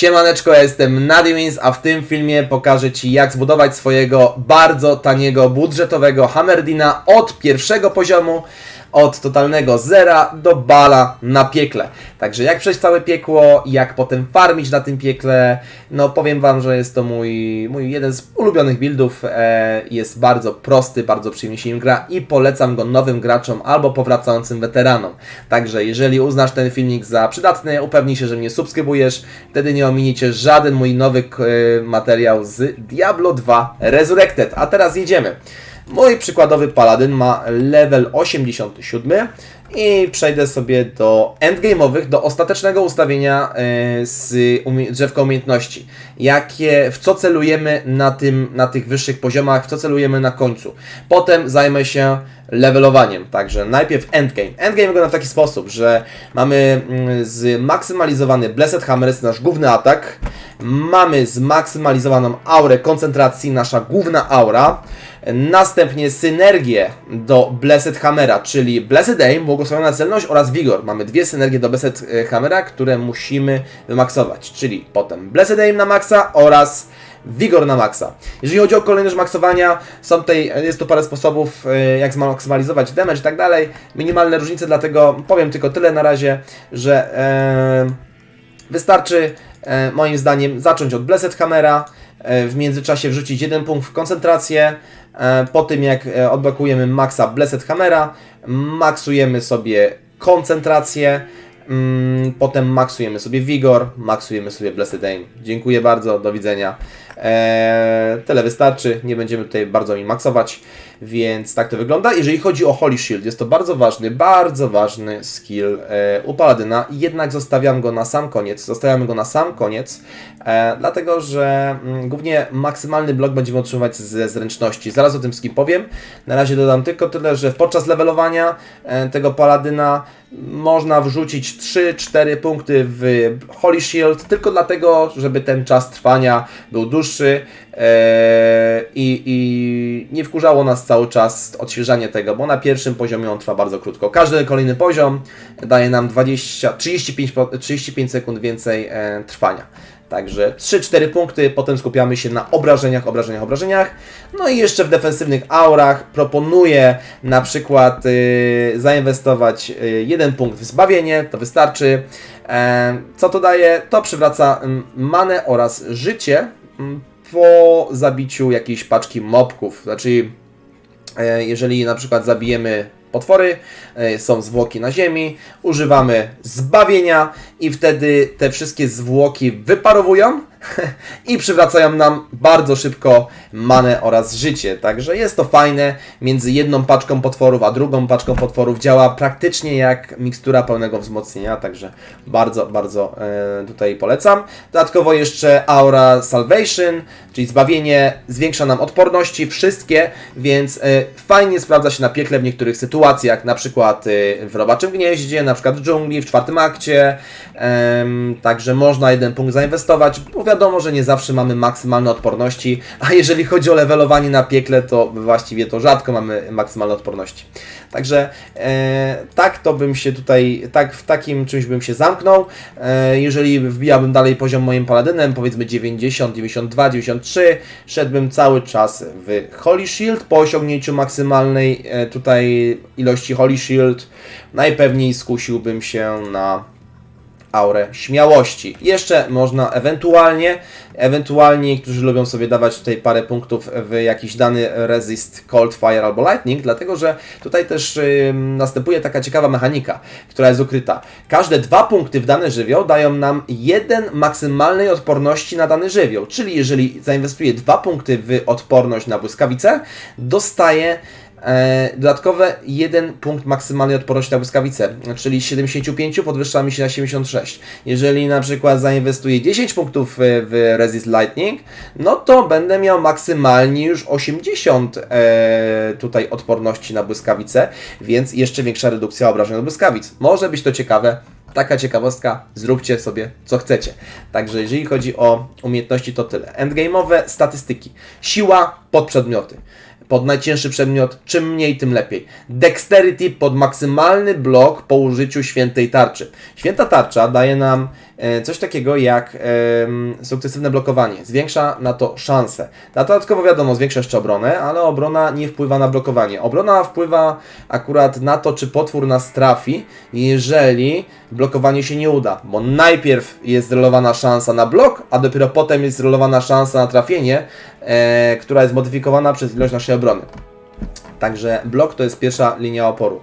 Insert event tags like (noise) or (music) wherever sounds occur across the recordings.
Siemaneczko, ja jestem Nadimins, a w tym filmie pokażę Ci jak zbudować swojego bardzo taniego, budżetowego Hammerdina od pierwszego poziomu, od totalnego zera do bala na piekle. Także jak przejść całe piekło, jak potem farmić na tym piekle, no powiem Wam, że jest to mój, mój jeden z ulubionych buildów, e, jest bardzo prosty, bardzo przyjemnie się nim gra i polecam go nowym graczom albo powracającym weteranom. Także jeżeli uznasz ten filmik za przydatny, upewnij się, że mnie subskrybujesz, wtedy nie ominiecie żaden mój nowy e, materiał z Diablo 2 Resurrected. A teraz jedziemy. Mój przykładowy paladyn ma level 87 i przejdę sobie do endgame'owych, do ostatecznego ustawienia e, z drzewka umiejętności. Jakie, w co celujemy na, tym, na tych wyższych poziomach, w co celujemy na końcu. Potem zajmę się levelowaniem, także najpierw endgame. Endgame wygląda w taki sposób, że mamy mm, zmaksymalizowany Blessed Hammer, jest nasz główny atak, mamy zmaksymalizowaną aurę koncentracji, nasza główna aura, Następnie synergię do Blessed Hammera, czyli Blessed Aim, błogosławiona celność oraz Vigor. Mamy dwie synergie do Blessed e, Hammera, które musimy wymaksować, czyli potem Blessed Aim na maksa oraz Vigor na maksa. Jeżeli chodzi o kolejność maksowania, są tutaj, jest tu parę sposobów, e, jak zmaksymalizować damage i tak dalej. Minimalne różnice, dlatego powiem tylko tyle na razie, że e, wystarczy e, moim zdaniem zacząć od Blessed Hammera, e, w międzyczasie wrzucić jeden punkt w koncentrację, e, po tym jak e, odblokujemy maksa Blessed Hammera, maksujemy sobie koncentrację, mm, potem maksujemy sobie Vigor, maksujemy sobie Blessed Aim. Dziękuję bardzo, do widzenia. Eee, tyle wystarczy, nie będziemy tutaj bardzo mi maksować, więc tak to wygląda. Jeżeli chodzi o Holy Shield, jest to bardzo ważny, bardzo ważny skill e, u Paladyna, jednak zostawiam go na sam koniec, zostawiamy go na sam koniec, e, dlatego że mm, głównie maksymalny blok będziemy otrzymywać ze zręczności. Zaraz o tym wszystkim powiem. Na razie dodam tylko tyle, że podczas levelowania tego Paladyna można wrzucić 3-4 punkty w Holy Shield, tylko dlatego, żeby ten czas trwania był dłuższy e, i, i nie wkurzało nas cały czas odświeżanie tego, bo na pierwszym poziomie on trwa bardzo krótko. Każdy kolejny poziom daje nam 20, 35, po- 35 sekund więcej e, trwania. Także 3-4 punkty, potem skupiamy się na obrażeniach, obrażeniach, obrażeniach. No i jeszcze w defensywnych aurach proponuję na przykład y, zainwestować y, jeden punkt w zbawienie, to wystarczy. E, co to daje? To przywraca manę oraz życie po zabiciu jakiejś paczki mobków. Znaczy, E, jeżeli na przykład zabijemy potwory, e, są zwłoki na ziemi, używamy zbawienia i wtedy te wszystkie zwłoki wyparowują i przywracają nam bardzo szybko manę oraz życie. Także jest to fajne. Między jedną paczką potworów a drugą paczką potworów działa praktycznie jak mikstura pełnego wzmocnienia, także bardzo, bardzo e, tutaj polecam. Dodatkowo jeszcze Aura Salvation, czyli zbawienie, zwiększa nam odporności, wszystkie, więc e, fajnie sprawdza się na piekle w niektórych sytuacjach, na przykład e, w Robaczym Gnieździe, na przykład w dżungli, w czwartym akcie, także można jeden punkt zainwestować, wiadomo, że nie zawsze mamy maksymalne odporności, a jeżeli chodzi o levelowanie na piekle, to właściwie to rzadko mamy maksymalne odporności. Także e, tak to bym się tutaj, tak w takim czymś bym się zamknął. E, jeżeli wbijałbym dalej poziom moim paladynem, powiedzmy 90, 92, 93, szedłbym cały czas w Holy Shield po osiągnięciu maksymalnej e, tutaj ilości Holy Shield. Najpewniej skusiłbym się na aurę śmiałości. Jeszcze można ewentualnie, ewentualnie niektórzy lubią sobie dawać tutaj parę punktów w jakiś dany resist cold fire albo lightning, dlatego że tutaj też ym, następuje taka ciekawa mechanika, która jest ukryta. Każde dwa punkty w dany żywioł dają nam jeden maksymalnej odporności na dany żywioł, czyli jeżeli zainwestuję dwa punkty w odporność na błyskawicę, dostaję dodatkowe jeden punkt maksymalnej odporności na błyskawicę, czyli z 75 podwyższa mi się na 76. Jeżeli na przykład zainwestuję 10 punktów w, w Resist Lightning, no to będę miał maksymalnie już 80 e, tutaj odporności na błyskawicę, więc jeszcze większa redukcja obrażeń od błyskawic. Może być to ciekawe. Taka ciekawostka, zróbcie sobie co chcecie. Także jeżeli chodzi o umiejętności, to tyle. Endgame'owe statystyki. Siła pod przedmioty. Pod najcięższy przedmiot, czym mniej, tym lepiej. Dexterity pod maksymalny blok po użyciu świętej tarczy. Święta tarcza daje nam e, coś takiego jak sukcesywne blokowanie. Zwiększa na to szanse. Na dodatkowo wiadomo, zwiększa jeszcze obronę, ale obrona nie wpływa na blokowanie. Obrona wpływa akurat na to, czy potwór nas trafi, jeżeli blokowanie się nie uda, bo najpierw jest zrolowana szansa na blok, a dopiero potem jest zrolowana szansa na trafienie, e, która jest modyfikowana przez ilość naszej obrony. Także blok to jest pierwsza linia oporu.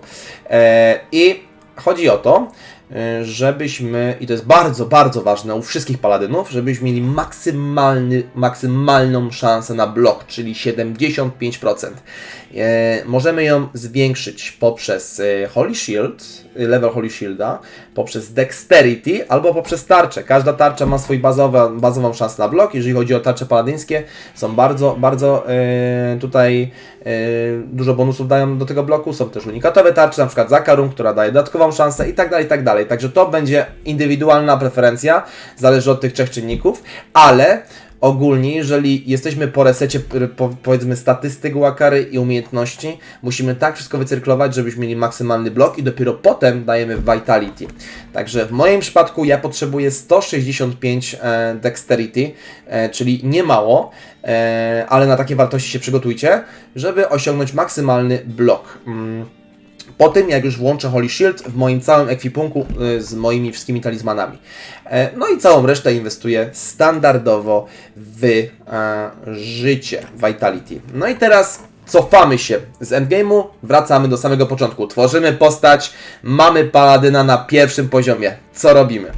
E, I chodzi o to, e, żebyśmy, i to jest bardzo, bardzo ważne u wszystkich paladynów, żebyśmy mieli maksymalny, maksymalną szansę na blok, czyli 75%. E, możemy ją zwiększyć poprzez e, Holy Shield, e, level Holy Shielda, poprzez Dexterity albo poprzez tarczę. Każda tarcza ma swój bazowa, bazową szansę na blok. Jeżeli chodzi o tarcze paladyńskie, są bardzo, bardzo e, tutaj e, dużo bonusów dają do tego bloku. Są też unikatowe tarcze, na przykład Zakarum, która daje dodatkową szansę i tak dalej, i tak dalej. Także to będzie indywidualna preferencja, zależy od tych trzech czynników, ale ogólnie, jeżeli jesteśmy po resecie, po, powiedzmy, statystyk łakary i umiejętności, musimy tak wszystko wycyrklować, żebyśmy mieli maksymalny blok i dopiero potem dajemy Vitality. Także w moim przypadku ja potrzebuję 165 e, Dexterity, e, czyli nie mało, e, ale na takie wartości się przygotujcie, żeby osiągnąć maksymalny blok. Mm. Po tym, jak już włączę Holy Shield w moim całym ekwipunku y, z moimi wszystkimi talizmanami. E, No i całą resztę inwestuję standardowo w e, życie Vitality. No i teraz cofamy się z endgame'u, wracamy do samego początku. Tworzymy postać, mamy paladyna na pierwszym poziomie. Co robimy?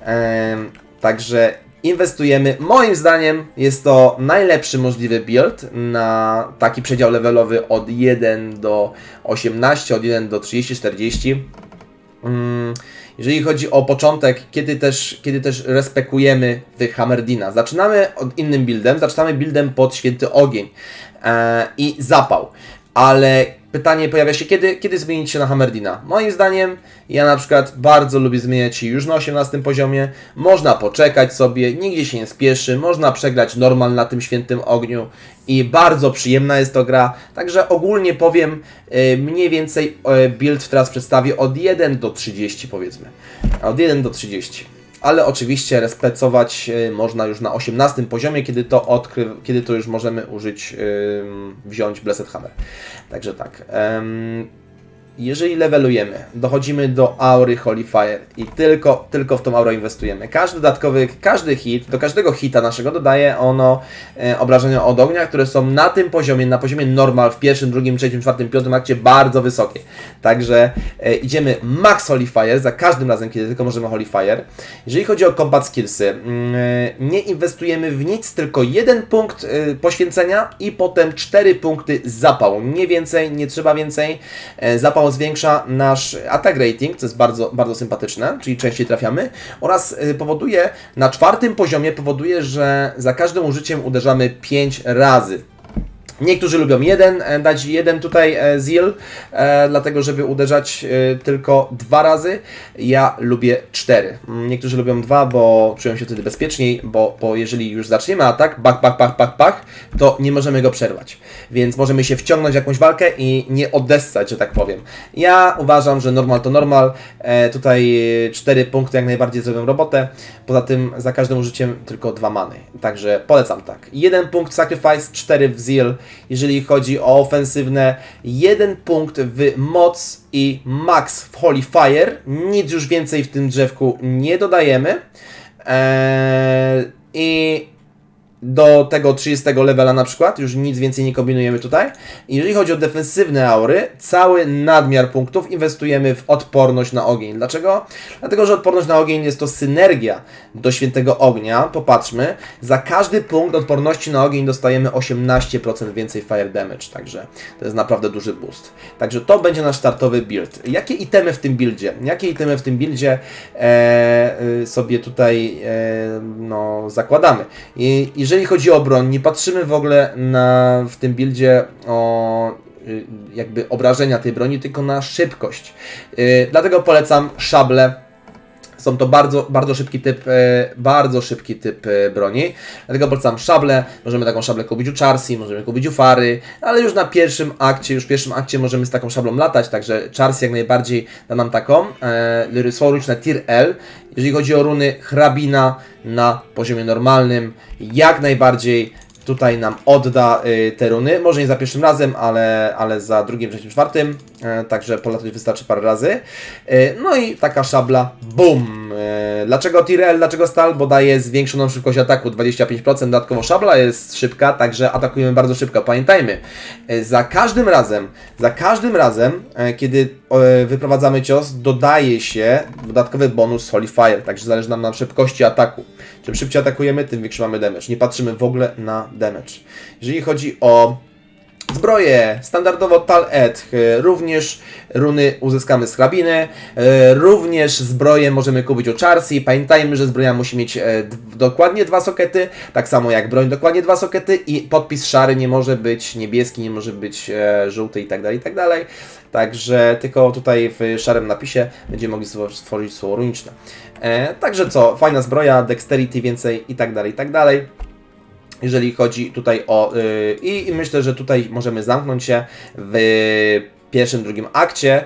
Em, Także inwestujemy. Moim zdaniem jest to najlepszy możliwy build na taki przedział levelowy od 1 do 18, od 1 do 30-40. Mm, Jeżeli chodzi o początek, kiedy też, kiedy też respekujemy tych Hammerdina. Zaczynamy od innym buildem, zaczynamy buildem pod święty ogień e, i zapał. Ale pytanie pojawia się, kiedy, kiedy zmienić się na Hammerdina? Moim zdaniem, ja na przykład bardzo lubię zmieniać się już na 18 poziomie. Można poczekać sobie, nigdzie się nie spieszy, można przegrać normal na tym świętym ogniu i bardzo przyjemna jest to gra. Także ogólnie powiem, e, mniej więcej e, build teraz przedstawię od 1 do 30 powiedzmy. Od 1 do 30. Ale oczywiście respektować e, można już na 18 poziomie, kiedy to odkry, kiedy to już możemy użyć, wziąć Blessed Hammer. Także tak. Jeżeli levelujemy, dochodzimy do aury Holy Fire i tylko, tylko w tą aurę inwestujemy. Każdy dodatkowy, każdy hit, do każdego hita naszego dodaje ono e, obrażenia od ognia, które są na tym poziomie, na poziomie normal w pierwszym, drugim, trzecim, czwartym, piątym akcie bardzo wysokie. Także e, idziemy max Holy Fire za każdym razem, kiedy tylko możemy Holy Fire. Jeżeli chodzi o combat skillsy, e, nie inwestujemy w nic, tylko jeden punkt e, poświęcenia i potem cztery punkty zapału. Nie więcej, nie trzeba więcej. E, Zapał zwiększa nasz attack rating, co jest bardzo, bardzo sympatyczne, czyli częściej trafiamy oraz e, powoduje, na czwartym poziomie powoduje, że za każdym użyciem uderzamy 5 razy. Niektórzy lubią jeden, e, dać jeden tutaj e, zil, e, dlatego żeby uderzać tylko dwa razy. Ja lubię cztery. Mm, Niektórzy lubią dwa, bo czują się wtedy bezpieczniej, bo, bo jeżeli już zaczniemy atak, bach, bach, bach, bach, bach, to nie możemy go przerwać. Więc możemy się wciągnąć w jakąś walkę i nie odessać, że tak powiem. Ja uważam, że normal to normal. Tutaj cztery punkty jak najbardziej zrobią robotę. Poza tym za każdym użyciem tylko dwa many. Także polecam tak. Jeden punkt sacrifice, cztery w zeal. Jeżeli chodzi o ofensywne, jeden punkt w moc i max w holy fire. Nic już więcej w tym drzewku nie dodajemy. Eee, I do tego 30 levela na przykład, już nic więcej nie kombinujemy tutaj. I Jeżeli chodzi o defensywne aury, cały nadmiar punktów inwestujemy w odporność na ogień. Dlaczego? Dlatego, że odporność na ogień jest to synergia do świętego ognia. Popatrzmy, za każdy punkt odporności na ogień dostajemy 18% więcej fire damage, także to jest naprawdę duży boost. Także to będzie nasz startowy build. Jakie itemy w tym buildzie? Jakie itemy w tym buildzie e, y, sobie tutaj e, no, zakładamy? I, jeżeli chodzi o broń, nie patrzymy w ogóle na, w tym buildzie o y, jakby obrażenia tej broni, tylko na szybkość. Y, Dlatego polecam szable Są to bardzo, bardzo szybki typ, e, bardzo szybki typ e, broni. Dlatego polecam szable. Możemy taką szablę kupić u Charsi, możemy kupić u Fary, ale już na pierwszym akcie, już w pierwszym akcie możemy z taką szablą latać, także Charsi jak najbardziej da nam taką. Są różne tier L. Jeżeli chodzi o runy hrabina na poziomie normalnym, jak najbardziej tutaj nam odda y, te runy. Może nie za pierwszym razem, ale, ale za drugim, trzecim, czwartym. E, także polatać wystarczy parę razy. E, no i taka szabla, BUM! E, dlaczego Tyrell, dlaczego Stal? Bo daje zwiększoną szybkość ataku, 25%. Dodatkowo szabla jest szybka, także atakujemy bardzo szybko. Pamiętajmy, e, za każdym razem, za każdym razem, e, kiedy wyprowadzamy cios, dodaje się dodatkowy bonus Holy Fire, także zależy nam na szybkości ataku. Czym szybciej atakujemy, tym większy mamy damage. Nie patrzymy w ogóle na damage. Jeżeli chodzi o Zbroje, standardowo Tal Ed, e, również runy uzyskamy z hrabiny, e, również zbroje możemy kupić u Charsi. Pamiętajmy, że zbroja musi mieć e, dokładnie dwa sokety, tak samo jak broń dokładnie dwa sokety i podpis szary nie może być niebieski, nie może być żółty i tak dalej, i tak. Także tylko tutaj w szarym napisie będziemy mogli stwo- stworzyć słowo runiczne. Także co, fajna zbroja, dexterity więcej i tak jeżeli chodzi tutaj o. Yy, i, myślę, że tutaj możemy zamknąć się w pierwszym, drugim akcie.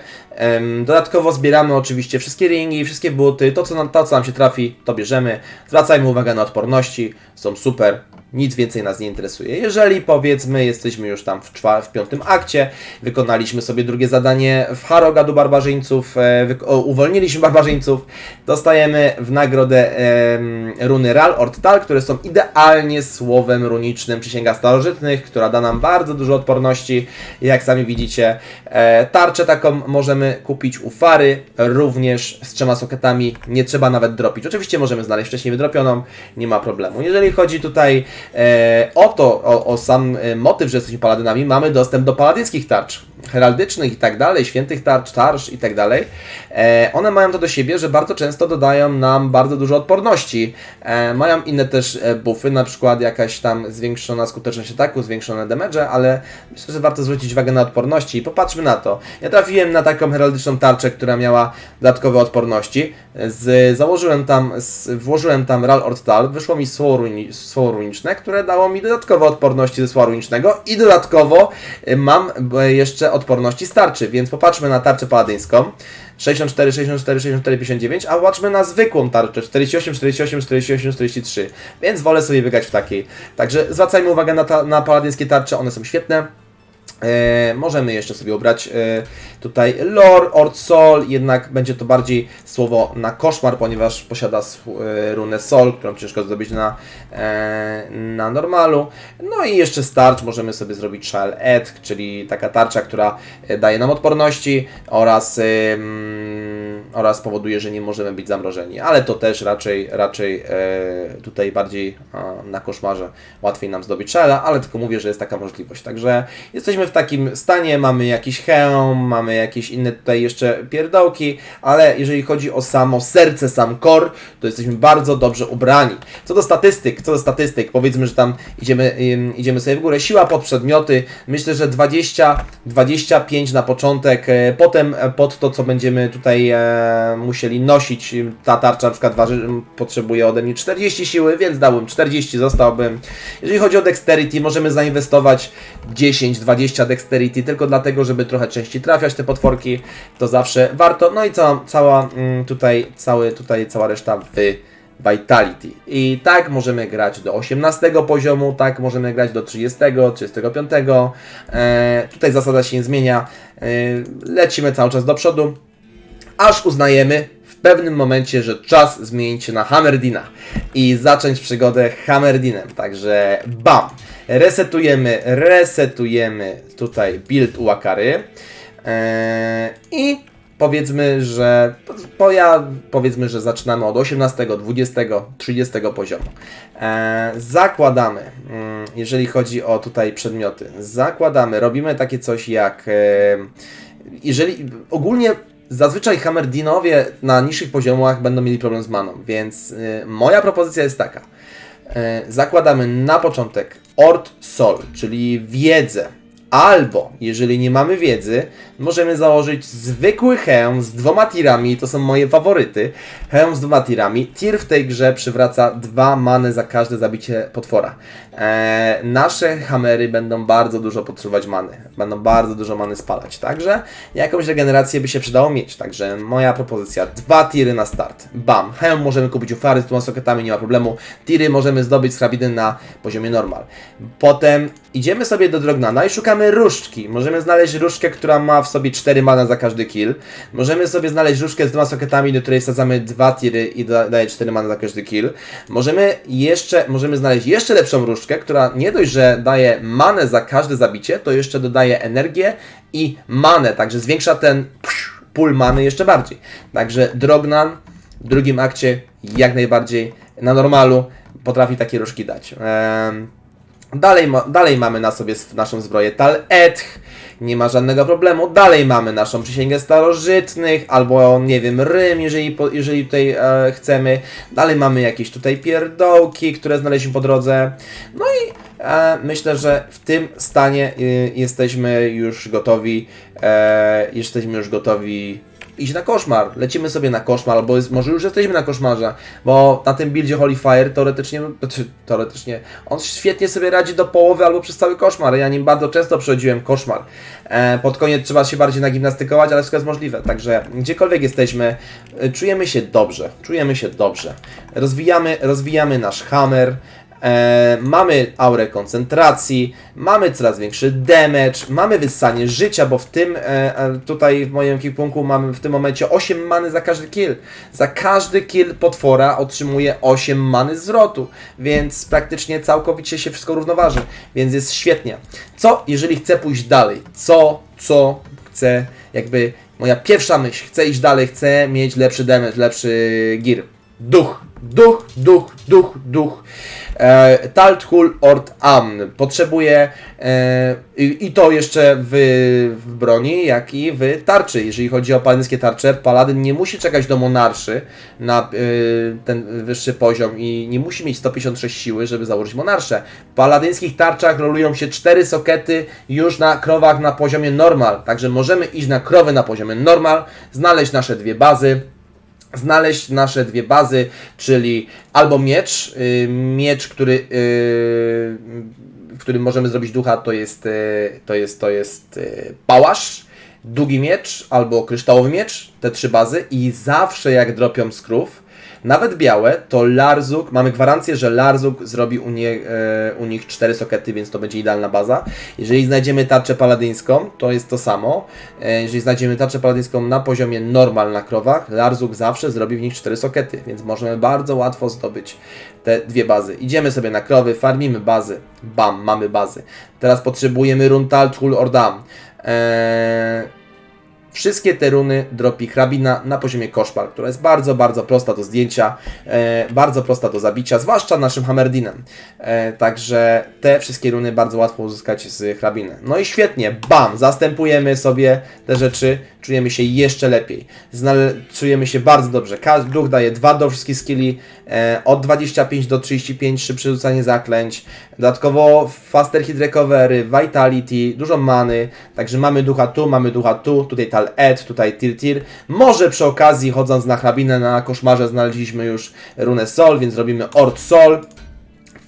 Dodatkowo zbieramy oczywiście wszystkie ringi, wszystkie buty, to co, nam, to co nam się trafi, to bierzemy. Zwracajmy uwagę na odporności, są super. Nic więcej nas nie interesuje. Jeżeli powiedzmy jesteśmy już tam w, czwa- w piątym akcie, wykonaliśmy sobie drugie zadanie w Harrogadu barbarzyńców, e, o, uwolniliśmy barbarzyńców, dostajemy w nagrodę em, runy Ral Ortal, które są idealnie słowem runicznym Przysięga Starożytnych, która da nam bardzo dużo odporności. Jak sami widzicie, e, tarczę taką możemy kupić u Fary, również z trzema soketami, nie trzeba nawet dropić. Oczywiście możemy znaleźć wcześniej wydropioną, nie ma problemu. Jeżeli chodzi tutaj e, o to, o, o sam e, motyw, że jesteśmy paladynami, mamy dostęp do paladyckich tarcz, heraldycznych i tak dalej, świętych tarcz, tarcz i tak dalej. E, one mają to do siebie, że bardzo często dodają nam bardzo dużo odporności. E, mają inne też e, buffy, na przykład jakaś tam zwiększona skuteczność ataku, zwiększone damage, ale myślę, że warto zwrócić uwagę na odporności i popatrzmy na to. Ja trafiłem na taką heraldyczną tarczę, która miała dodatkowe odporności. Z, założyłem tam, z, włożyłem tam Ral Ortal, wyszło mi słowo, runi, słowo runiczne, które dało mi dodatkowe odporności ze słowa runicznego i dodatkowo mam jeszcze odporności starczy, więc popatrzmy na tarczę paladyńską. 64, 64, 64, 59, a patrzmy na zwykłą tarczę 48, 48, 48, 43, więc wolę sobie wygrać w takiej. Także zwracajmy uwagę na, ta, na paladyńskie tarcze, one są świetne. E, możemy jeszcze sobie ubrać e, tutaj Lore, Ord Sol, jednak będzie to bardziej słowo na koszmar, ponieważ posiada e, runę Sol, którą ciężko zdobyć na, e, na normalu. No i jeszcze starcz możemy sobie zrobić Shell Ed, czyli taka tarcza, która e, daje nam odporności oraz, e, mm, oraz powoduje, że nie możemy być zamrożeni, ale to też raczej, raczej e, tutaj bardziej na koszmarze łatwiej nam zdobyć Shella, ale tylko mówię, że jest taka możliwość. Także jesteśmy w takim stanie, mamy jakiś hełm, mamy jakieś inne tutaj jeszcze pierdołki, ale jeżeli chodzi o samo serce, sam core, to jesteśmy bardzo dobrze ubrani. Co do statystyk, co do statystyk, powiedzmy, że tam idziemy, idziemy sobie w górę, siła pod przedmioty, myślę, że 20, 25 na początek, e, potem e, pod to, co będziemy tutaj musieli nosić, ta tarcza na przykład waży, potrzebuje ode mnie 40 siły, więc dałbym 40, zostałbym. Jeżeli chodzi o dexterity, możemy zainwestować 10-20 dexterity tylko dlatego, żeby trochę częściej trafiać te potworki, to zawsze warto. No i cała, cała mm, tutaj, cały, tutaj cała reszta w Vitality. I tak możemy grać do 18 poziomu, tak możemy grać do 30, 35. E, tutaj zasada się nie zmienia. E, lecimy cały czas do przodu, aż uznajemy w pewnym momencie, że czas zmienić się na Hammerdina i zacząć przygodę Hammerdinem. Także bam! Resetujemy, resetujemy tutaj build u Akary eee, i powiedzmy, że po ja, powiedzmy, że zaczynamy od 18, 20, 30 poziomu. Eee, zakładamy, mm, jeżeli chodzi o tutaj przedmioty, zakładamy, robimy takie coś jak em, jeżeli ogólnie zazwyczaj Hammerdinowie na niższych poziomach będą mieli problem z maną, więc y, moja propozycja jest taka. Y, zakładamy na początek Ord Sol, czyli wiedzę Albo, jeżeli nie mamy wiedzy, możemy założyć zwykły hełm z dwoma tirami, to są moje faworyty. Hełm z dwoma tirami. Tir w tej grze przywraca dwa many za każde zabicie potwora. Eee, nasze hamery będą bardzo dużo potrzebować many. Będą bardzo dużo many spalać. Także jakąś regenerację by się przydało mieć. Także moja propozycja, dwa tiry na start. Bam. Hełm możemy kupić u Fary z dwoma soketami, nie ma problemu. Tiry możemy zdobyć z hrabiny na poziomie normal. Potem idziemy sobie do Drognana i szukamy różdżki. Możemy znaleźć różdżkę, która ma w sobie 4 mana za każdy kill. Możemy sobie znaleźć różdżkę z dwoma soketami, do której wsadzamy dwa tiry i da, daje 4 mana za każdy kill. Możemy jeszcze, możemy znaleźć jeszcze lepszą różdżkę, która nie dość, że daje manę za każde zabicie, to jeszcze dodaje energię i manę, także zwiększa ten pól many jeszcze bardziej. Także Drognan w drugim akcie jak najbardziej na normalu potrafi takie różki dać. Ehm, Dalej, ma, dalej mamy na sobie naszą zbroję Tal-Etch, nie ma żadnego problemu. Dalej mamy naszą przysięgę starożytnych, albo nie wiem, Rym, jeżeli, jeżeli tutaj e, chcemy. Dalej mamy jakieś tutaj pierdołki, które znaleźliśmy po drodze. No i e, myślę, że w tym stanie y, jesteśmy już gotowi. E, jesteśmy już gotowi iść na koszmar. Lecimy sobie na koszmar, albo jest, może już jesteśmy na koszmarze, bo na tym buildzie Holy Fire teoretycznie, znaczy, teoretycznie, on świetnie sobie radzi do połowy albo przez cały koszmar. Ja nim bardzo często przechodziłem koszmar. E, pod koniec trzeba się bardziej nagimnastykować, ale wszystko jest możliwe. Także gdziekolwiek jesteśmy, e, czujemy się dobrze. Czujemy się dobrze. Rozwijamy, rozwijamy nasz hammer. E, mamy aurę koncentracji, mamy coraz większy damage, mamy wyssanie życia, bo w tym e, e, tutaj w moim kipunku mamy w tym momencie 8 many za każdy kill. Za każdy kill potwora otrzymuje 8 many zwrotu, więc praktycznie całkowicie się wszystko równoważy, więc jest świetnie. Co jeżeli chcę pójść dalej? Co, co chcę, jakby moja pierwsza myśl, chcę iść dalej, chcę mieć lepszy damage, lepszy gear. Duch, duch, duch, duch, duch. E, Talthul Ort Amn. Potrzebuje e, i, to jeszcze w, w broni, jak i w tarczy. Jeżeli chodzi o paladyńskie tarcze, paladyn nie musi czekać do monarszy na e, ten wyższy poziom i nie musi mieć 156 siły, żeby założyć monarszę. W paladyńskich tarczach rolują się 4 sokety już na krowach na poziomie normal. Także możemy iść na krowy na poziomie normal, znaleźć nasze dwie bazy, znaleźć nasze dwie bazy, czyli albo miecz, y, miecz, który, y, w którym możemy zrobić ducha, to jest, y, to jest, to jest pałasz, długi miecz albo kryształowy miecz, te trzy bazy i zawsze jak dropią z krów, nawet białe, to Larzuk, mamy gwarancję, że Larzuk zrobi u, nie, e, u nich cztery sokety, więc to będzie idealna baza. Jeżeli znajdziemy tarczę paladyńską, to jest to samo. E, jeżeli znajdziemy tarczę paladyńską na poziomie normal na krowach, Larzuk zawsze zrobi w nich cztery sokety, więc możemy bardzo łatwo zdobyć te dwie bazy. Idziemy sobie na krowy, farmimy bazy, bam, mamy bazy. Teraz potrzebujemy run Taltul Ordam. Eee, Wszystkie te runy dropi hrabina na poziomie koszmar, która jest bardzo, bardzo prosta do zdjęcia, e, bardzo prosta do zabicia, zwłaszcza naszym Hammerdinem. E, także te wszystkie runy bardzo łatwo uzyskać z hrabiny. No i świetnie, bam, zastępujemy sobie te rzeczy, czujemy się jeszcze lepiej. Znale czujemy się bardzo dobrze. Każdy duch daje 2 do wszystkich skilli, e, od 25 do 35 szybsze rzucanie zaklęć, dodatkowo faster hit recovery, vitality, dużo many, także mamy ducha tu, mamy ducha tu, tutaj tal ed, tutaj tir tir. Może przy okazji chodząc na hrabinę na koszmarze znaleźliśmy już runę sol, więc robimy ord sol.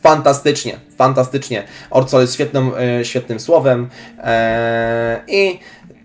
Fantastycznie, fantastycznie. Orcol jest świetnym, e, świetnym słowem e, i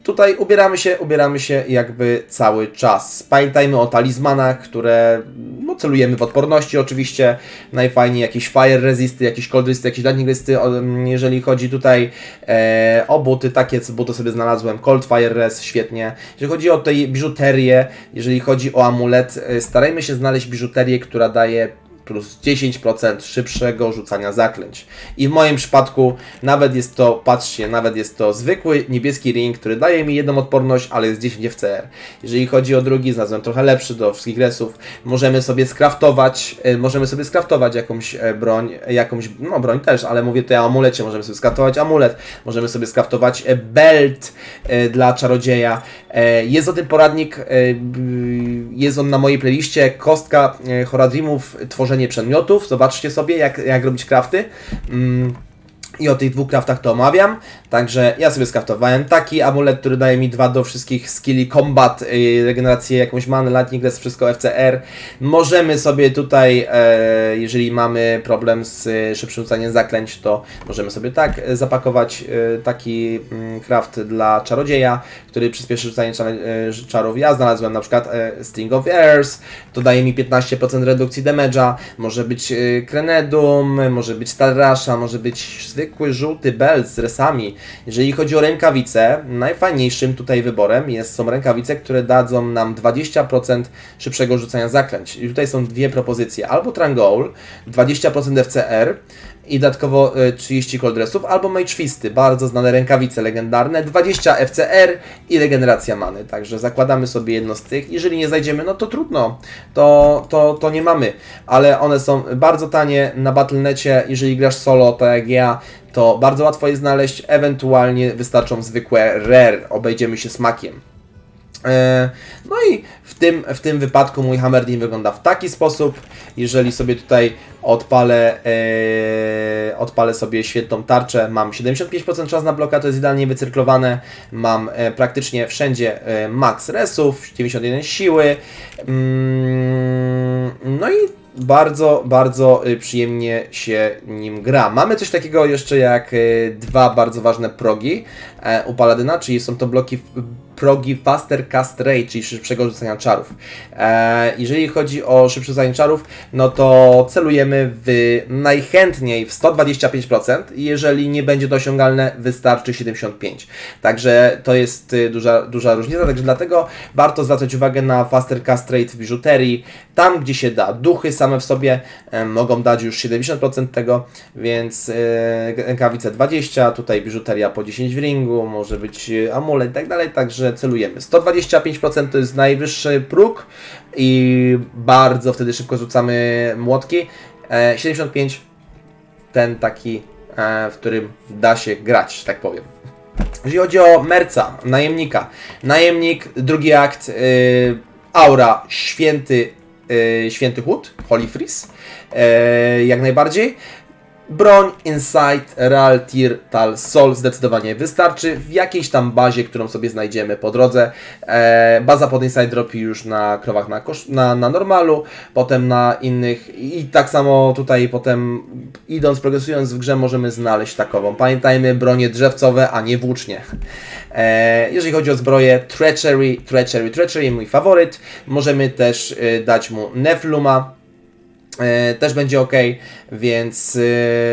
tutaj ubieramy się, ubieramy się jakby cały czas. Pamiętajmy o talizmanach, które no, celujemy w odporności oczywiście. Najfajniej jakieś fire resisty, jakieś cold resisty, jakieś lightning resisty. Mm, Jeżeli chodzi tutaj e, o buty, takie buty sobie znalazłem. Cold fire res, świetnie. Jeżeli chodzi o tej biżuterię, jeżeli chodzi o amulet, e, starajmy się znaleźć biżuterię, która daje plus 10% szybszego rzucania zaklęć. I w moim przypadku nawet jest to, patrzcie, nawet jest to zwykły niebieski ring, który daje mi jedną odporność, ale jest 10 FCR. Jeżeli chodzi o drugi, znalazłem trochę lepszy do wszystkich resów. Możemy sobie skraftować, e, możemy sobie skraftować jakąś e, broń, jakąś, no broń też, ale mówię tutaj o amulecie, możemy sobie skraftować amulet, możemy sobie skraftować e, belt dla czarodzieja. Jest o tym poradnik, jest on na mojej playliście, kostka Horadrimów, tworzenie przedmiotów, zobaczcie sobie jak, jak robić crafty. Mm, I o tych dwóch kraftach to omawiam. Także ja sobie skraftowałem taki amulet, który daje mi dwa do wszystkich skilli combat, yy, regenerację, jakąś manę, lightning rest, wszystko FCR. Możemy sobie tutaj, e, jeżeli mamy problem z e, szybszym rzucaniem zaklęć, to możemy sobie tak e, zapakować e, taki mm, craft dla czarodzieja, który przyspieszy rzucanie e, czarów. Ja znalazłem na przykład String of Airs, to daje mi 15% redukcji damage'a, może być Krenedum, może być Tarrasha, może być zwykły żółty belt z resami. Jeżeli chodzi o rękawice, najfajniejszym tutaj wyborem jest, są rękawice, które dadzą nam 20% szybszego rzucania zaklęć. I tutaj są dwie propozycje, albo Trangol, 20% FCR, i dodatkowo e, 30 cold dressów, albo Mage Fisty, bardzo znane rękawice legendarne, 20 FCR i regeneracja many. Także zakładamy sobie jedno z tych. Jeżeli nie znajdziemy, no to trudno, to, to, to nie mamy, ale one są bardzo tanie na Battle.necie. Jeżeli grasz solo, tak jak ja, to bardzo łatwo je znaleźć. Ewentualnie wystarczą zwykłe rare, obejdziemy się smakiem. E, No i w tym, w tym wypadku mój Hammerdin wygląda w taki sposób. Jeżeli sobie tutaj odpalę, e, odpalę sobie świetną tarczę, mam 75% czas na bloka, to jest idealnie wycyrklowane. Mam e, praktycznie wszędzie e, max resów, 91 siły. Mm, No i bardzo, bardzo y, przyjemnie się nim gra. Mamy coś takiego jeszcze jak y, dwa bardzo ważne progi e, u Paladyna, czyli są to bloki progi Faster Cast Rate, czyli szybszego rzucania czarów. E, jeżeli chodzi o szybsze rzucanie czarów, no to celujemy w najchętniej w 125%, jeżeli nie będzie to osiągalne, wystarczy 75%. Także to jest y, duża, duża różnica, także dlatego warto zwracać uwagę na Faster Cast Rate w biżuterii. Tam, gdzie się da, duchy same w sobie e, mogą dać już 70% tego, więc e, rękawice 20, tutaj biżuteria po 10 w ringu, może być e, amulet i tak dalej, także celujemy. 125% to jest najwyższy próg i bardzo wtedy szybko rzucamy młotki. E, 75 ten taki, e, w którym da się grać, tak powiem. Jeżeli chodzi o Merca, najemnika. Najemnik, drugi akt, aura, święty, święty chłód, Holy Freeze, jak najbardziej. Broń, Insight, Real, Tier, Tal, Sol zdecydowanie wystarczy w jakiejś tam bazie, którą sobie znajdziemy po drodze. E, baza pod Insight dropi już na krowach na, na, na normalu, potem na innych i tak samo tutaj potem idąc, progresując w grze możemy znaleźć takową. Pamiętajmy, bronie drzewcowe, a nie włócznie. E, jeżeli chodzi o zbroję, Treachery, Treachery, Treachery, mój faworyt. Możemy też y, dać mu Nefluma, E, też będzie ok, więc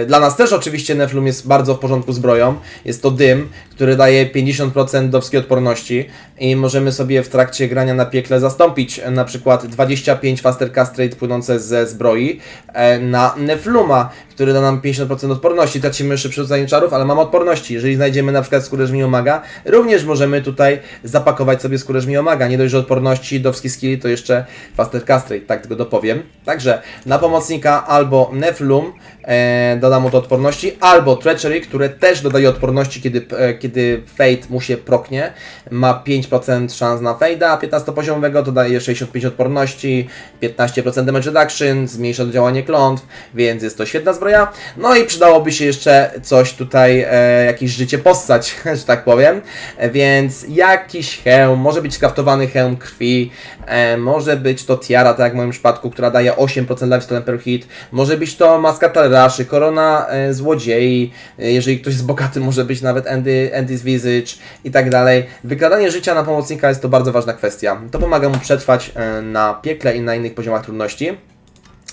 e, dla nas też oczywiście Neflum jest bardzo w porządku zbroją. Jest to dym, który daje 50% do wszystkiej odporności i możemy sobie w trakcie grania na piekle zastąpić e, na przykład 25 Faster Castrate płynące ze zbroi e, na Nefluma, który da nam 50% odporności. Tracimy szybsze rzucanie czarów, ale mamy odporności. Jeżeli znajdziemy na przykład skórę żmijomaga, maga, również możemy tutaj zapakować sobie skórę żmijomaga. maga. Nie dość, że odporności do skilli, to jeszcze Faster Castrate, tak tylko dopowiem. Także na pomocnika albo Neflum e, doda mu to odporności, albo Treachery, które też dodaje odporności, kiedy, e, kiedy Fate mu się proknie. Ma 5% szans na Fade'a 15 poziomowego, to daje 65 odporności, 15% damage reduction, zmniejsza działanie klątw, więc jest to świetna zbroja. No i przydałoby się jeszcze coś tutaj, e, jakieś życie possać, (laughs) że tak powiem. E, więc jakiś hełm, może być skraftowany hełm krwi, e, może być to tiara, tak jak w moim przypadku, która daje 8% lifestyle per hit, może być to maska Talraszy, korona e, złodziei, e, jeżeli ktoś jest bogaty, może być nawet Andy, Andy's Visage i tak dalej. Wykradanie życia na pomocnika jest to bardzo ważna kwestia. To pomaga mu przetrwać e, na piekle i na innych poziomach trudności.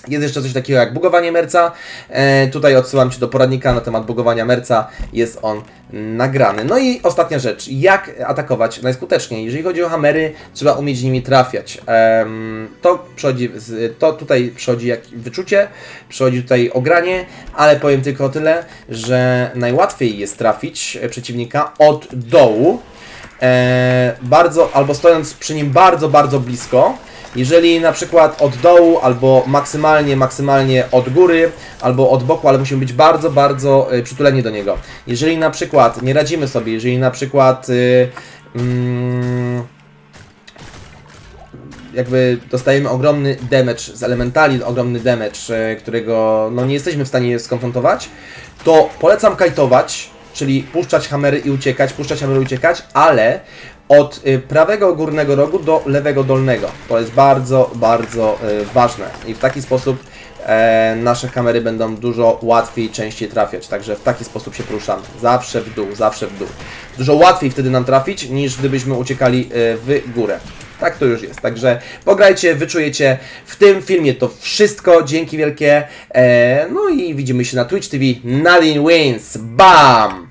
Jest jeszcze coś takiego jak bugowanie merca. E, tutaj odsyłam Cię do poradnika na temat bugowania merca. Jest on nagrany. No i ostatnia rzecz. Jak atakować najskuteczniej? Jeżeli chodzi o hamery, trzeba umieć nimi trafiać. Em, to, przychodzi to tutaj przychodzi jak wyczucie, przychodzi tutaj ogranie, ale powiem tylko tyle, że najłatwiej jest trafić przeciwnika od dołu. E, bardzo, albo stojąc przy nim bardzo, bardzo blisko. Jeżeli na przykład od dołu, albo maksymalnie, maksymalnie od góry, albo od boku, ale musimy być bardzo, bardzo y, przytuleni do niego. Jeżeli na przykład nie radzimy sobie, jeżeli na przykład y, mm, jakby dostajemy ogromny damage z elementali, ogromny damage, e, którego no nie jesteśmy w stanie skonfrontować, to polecam kajtować, czyli puszczać hamery i uciekać, puszczać hamery i uciekać, ale od y, prawego górnego rogu do lewego dolnego. To jest bardzo, bardzo y, ważne i w taki sposób e, nasze kamery będą dużo łatwiej częściej trafiać. Także w taki sposób się poruszamy. Zawsze w dół, zawsze w dół. Dużo łatwiej wtedy nam trafić, niż gdybyśmy uciekali y, w górę. Tak to już jest. Także pograjcie, wyczujecie. W tym filmie to wszystko. Dzięki wielkie. E, no i widzimy się na Twitch TV. Nadine wins. Bam!